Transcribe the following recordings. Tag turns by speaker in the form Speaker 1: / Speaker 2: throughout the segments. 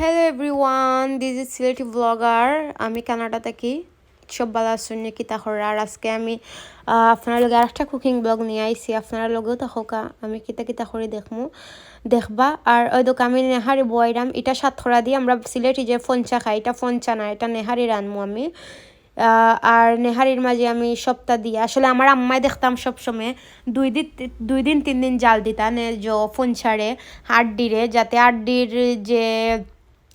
Speaker 1: Hello everyone this is Sylheti blogger আমি Canada থাকি সব বালা শুনে কি তাহর আর আজকে আমি আপনার লগে আরেকটা কুকিং ব্লগ নিয়ে আইছি। আপনারা লগেও থাকা আমি কিতা কিতা করে দেখমু। দেখবা। আর ওই দোক আমি নেহারি বয়রাম। এটা সাতখরা দিয়ে আমরা সিলেটি যে ফঞ্চা খাই, এটা ফঞ্চা না, এটা নেহারি রানমু আমি। আর নেহারির মাঝে আমি সপ্তাহ দিয়ে, আসলে আমার আম্মাই দেখতাম সবসময় দুই দিন দুই দিন, তিন দিন জাল দিতা নে যে ফোনছাড়ে হাড্ডিরে, যাতে হাড্ডির যে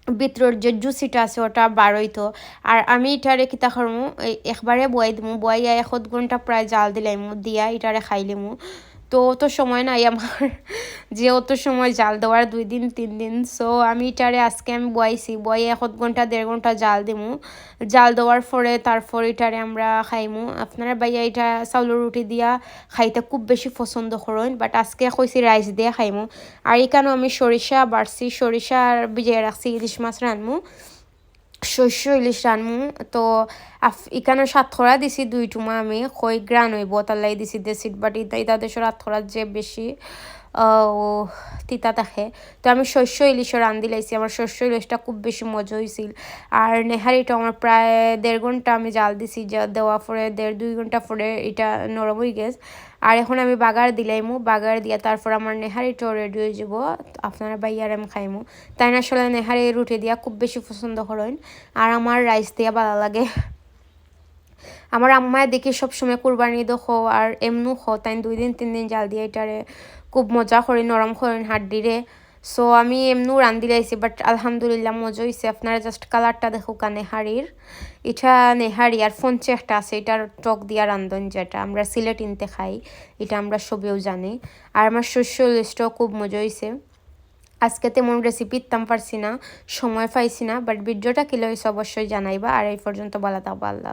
Speaker 1: ভিতরের যে জুসিটা আছে, ওটা বারইতো আর আমি এটারে কিতা করমু একবারে বয়াই দিমু। বয়াই এক ঘণ্টা প্রায় জাল দিলাইমু দিয়া এটারে খাইলিমু তো অত সময় নাই আমার। যে অত সময় জাল দেওয়ার দুই দিন, তিন দিন। সো আমি এটারে আজকে আমি বয়াইছি বয়ে এক ঘণ্টা দেড় ঘণ্টা জাল দিমু। জাল দেওয়ার পরে তারপর এটারে আমরা খাইমু। আপনারা বাইয়া এটা চাউলের রুটি দিয়া খাইতে খুব বেশি পছন্দ করেন বাট আজকে কইছি রাইস দিয়ে খাইমু। আর এখানেও আমি সরিষা বাড়ছি সরিষা আর ভিজিয়ে রাখছি ইলিশ মাছ রানমু শস্য ইলিশ রানমু তো ইখানে সাতখরা দিছি দুই টুমা আমি কই গ্রান হইব, তালাই দিছি দেশিট বাট ইতা ইতা দেশের যে বেশি তিতা থাকে। তো আমি শস্য ইলিশও রান্ধি লাইছি। আমার শস্য ইলিশটা খুব বেশি মজা হয়েছিল আর নেহারিটা আমার প্রায় দেড় ঘণ্টা আমি জাল দিছি দেওয়া পরে দেড় দুই ঘণ্টা পরে এটা নরম হয়ে গেছে। আর এখন আমি বাগার দিলাইমু বাগার দিয়া তারপর আমার নেহারিটাও রেডি হয়ে যাব। আপনারা বাইয়ার আমি খাইমু। তাই না আসলে নেহারি রুটি দিয়া খুব বেশি পছন্দ করেন আর আমার রাইস দিয়া ভালো লাগে। আমার আম্মায় দেখি সবসময় কুরবানি দো খো আর এমনু খো তাই দুই দিন, তিন দিন জাল দিয়ে এটারে খুব মজা করে নরম করেন হাড্ডিরে সো আমি এমনু রান্ধি লাইছি বাট আলহামদুলিল্লাহ মজা হয়েছে আপনারা জাস্ট কালারটা দেখুক নেহারির এটা নেহারি আর ফোনচে একটা আছে এটার টক দিয়া রান্ধন যেটা। আমরা সিলেট ইনতে খাই এটা আমরা সবেও জানি। আর আমার শস্য লিস্টও খুব মজা হয়েছে আজকে তেমন রেসিপি ইতাম পারছি না, সময় পাইছি না বাট ভিডিওটা কিলো হয়েছে অবশ্যই জানাইবা। আর এই পর্যন্ত বলা দাও আল্লাহ